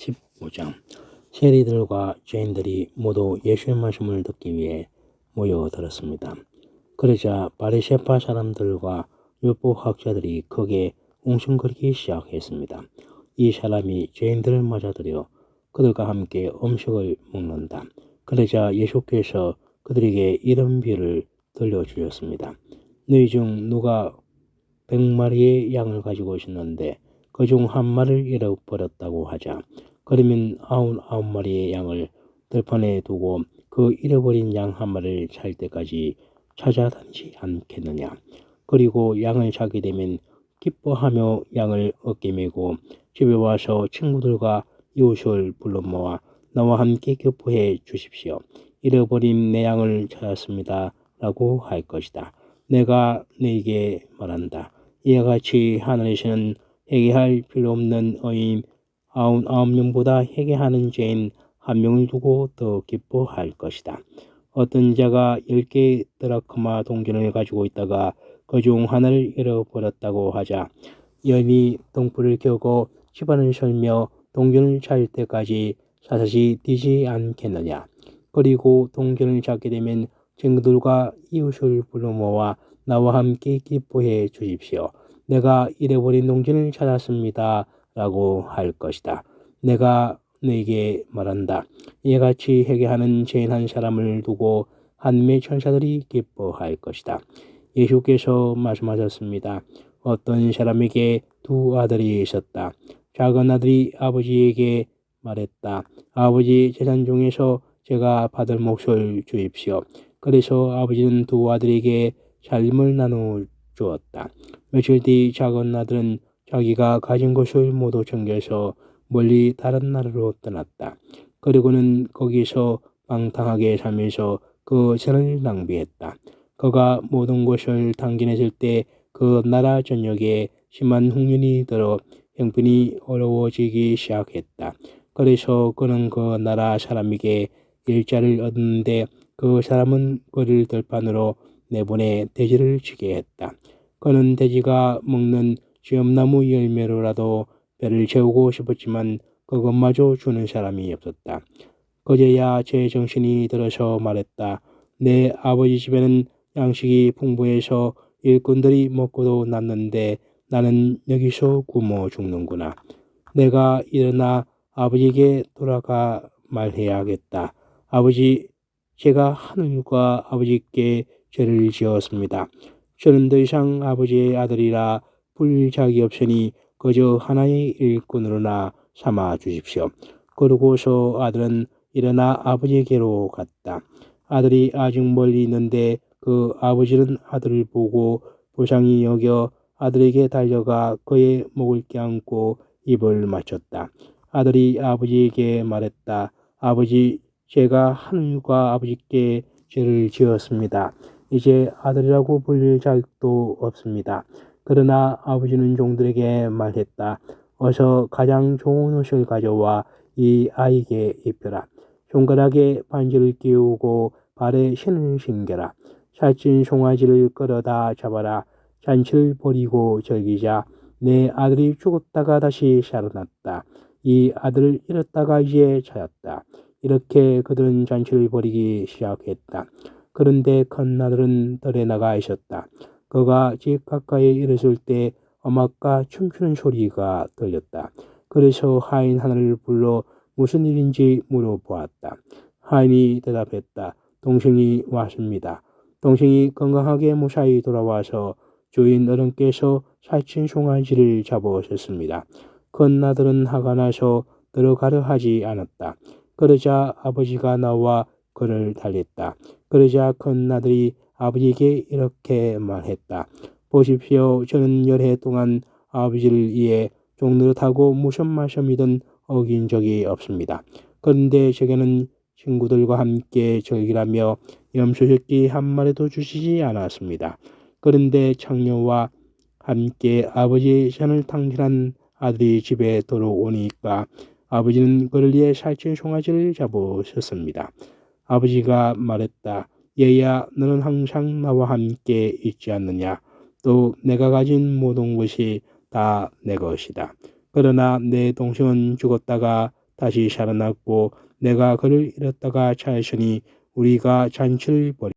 15장 세리들과 죄인들이 모두 예수의 말씀을 듣기 위해 모여들었습니다. 그러자 바리새파 사람들과 율법학자들이 크게 웅성거리기 시작했습니다. 이 사람이 죄인들을 맞아들여 그들과 함께 음식을 먹는다. 그러자 예수께서 그들에게 이런 비를 들려주셨습니다. 너희 중 누가 백마리의 양을 가지고 오셨는데 그 중 한 마리를 잃어버렸다고 하자 그러면 아흔 아홉 마리의 양을 들판에 두고 그 잃어버린 양 한 마리를 찾을 때까지 찾아다니지 않겠느냐 그리고 양을 찾게 되면 기뻐하며 양을 어깨 메고 집에 와서 친구들과 이웃을 불러 모아 나와 함께 교포해 주십시오. 잃어버린 내 양을 찾았습니다. 라고 할 것이다. 내가 너에게 말한다. 이와 같이 하늘에서는 회개할 필요 없는 어인 아흔 아홉 명보다 회개하는 죄인 한 명을 두고 더 기뻐할 것이다. 어떤 자가 열개 드라크마 동전을 가지고 있다가 그 중 하나를 잃어버렸다고 하자 연이 동불을 켜고 집안을 설며 동전을 찾을 때까지 사사시 뛰지 않겠느냐. 그리고 동전을 찾게 되면 친구들과 이웃을 불러 모아 나와 함께 기뻐해 주십시오. 내가 잃어버린 동전을 찾았습니다. 라고 할 것이다. 내가 너에게 말한다. 이와 같이 회개하는 죄인 한 사람을 두고 하늘의 천사들이 기뻐할 것이다. 예수께서 말씀하셨습니다. 어떤 사람에게 두 아들이 있었다. 작은 아들이 아버지에게 말했다. 아버지 재산 중에서 제가 받을 몫을 주십시오. 그래서 아버지는 두 아들에게 삶을 나누어 주었다. 며칠 뒤 작은 아들은 자기가 가진 것을 모두 챙겨서 멀리 다른 나라로 떠났다. 그리고는 거기서 방탕하게 살면서 그 재능을 낭비했다. 그가 모든 것을 당긴했을 때 그 나라 전역에 심한 흉년이 들어 형편이 어려워지기 시작했다. 그래서 그는 그 나라 사람에게 일자를 얻는데 그 사람은 그를 들판으로 내보내 돼지를 치게 했다. 그는 돼지가 먹는 쥐엄나무 열매로라도 배를 채우고 싶었지만 그것마저 주는 사람이 없었다. 그제야 제 정신이 들어서 말했다. 내 아버지 집에는 양식이 풍부해서 일꾼들이 먹고도 남는데 나는 여기서 굶어 죽는구나. 내가 일어나 아버지에게 돌아가 말해야겠다. 아버지, 제가 하늘과 아버지께 죄를 지었습니다. 저는 더 이상 아버지의 아들이라 불릴 자격이 없으니 그저 하나의 일꾼으로나 삼아 주십시오. 그러고서 아들은 일어나 아버지에게로 갔다. 아들이 아직 멀리 있는데 그 아버지는 아들을 보고 보상이 여겨 아들에게 달려가 그의 목을 껴안고 입을 맞췄다. 아들이 아버지에게 말했다. 아버지, 제가 하늘과 아버지께 죄를 지었습니다. 이제 아들이라고 불릴 자격도 없습니다. 그러나 아버지는 종들에게 말했다. 어서 가장 좋은 옷을 가져와 이 아이에게 입혀라. 손가락에 반지를 끼우고 발에 신을 신겨라. 살찐 송아지를 끌어다 잡아라. 잔치를 버리고 즐기자. 내 아들이 죽었다가 다시 살아났다. 이 아들을 잃었다가 이제 찾았다. 이렇게 그들은 잔치를 벌이기 시작했다. 그런데 큰 아들은 덜에 나가 있었다. 그가 집 가까이에 이르렀을 때 음악과 춤추는 소리가 들렸다. 그래서 하인 하나를 불러 무슨 일인지 물어보았다. 하인이 대답했다. 동생이 왔습니다. 동생이 건강하게 무사히 돌아와서 주인 어른께서 살찐 송아지를 잡아오셨습니다. 큰 아들은 화가 나서 들어가려 하지 않았다. 그러자 아버지가 나와 그를 달랬다. 그러자 큰 아들이 아버지에게 이렇게 말했다. 보십시오. 저는 열해 동안 아버지를 위해 종노릇하고 무슨 말씀이든 어긴 적이 없습니다. 그런데 제게는 친구들과 함께 즐기라며 염소새끼 한 마리도 주시지 않았습니다. 그런데 창녀와 함께 아버지의 산을 탕진한 아들이 집에 들어오니까 아버지는 그를 위해 살찐 송아지를 잡으셨습니다. 아버지가 말했다. 얘야 너는 항상 나와 함께 있지 않느냐. 또 내가 가진 모든 것이 다 내 것이다. 그러나 내 동생은 죽었다가 다시 살아났고 내가 그를 잃었다가 찾으시니 우리가 잔치를 벌이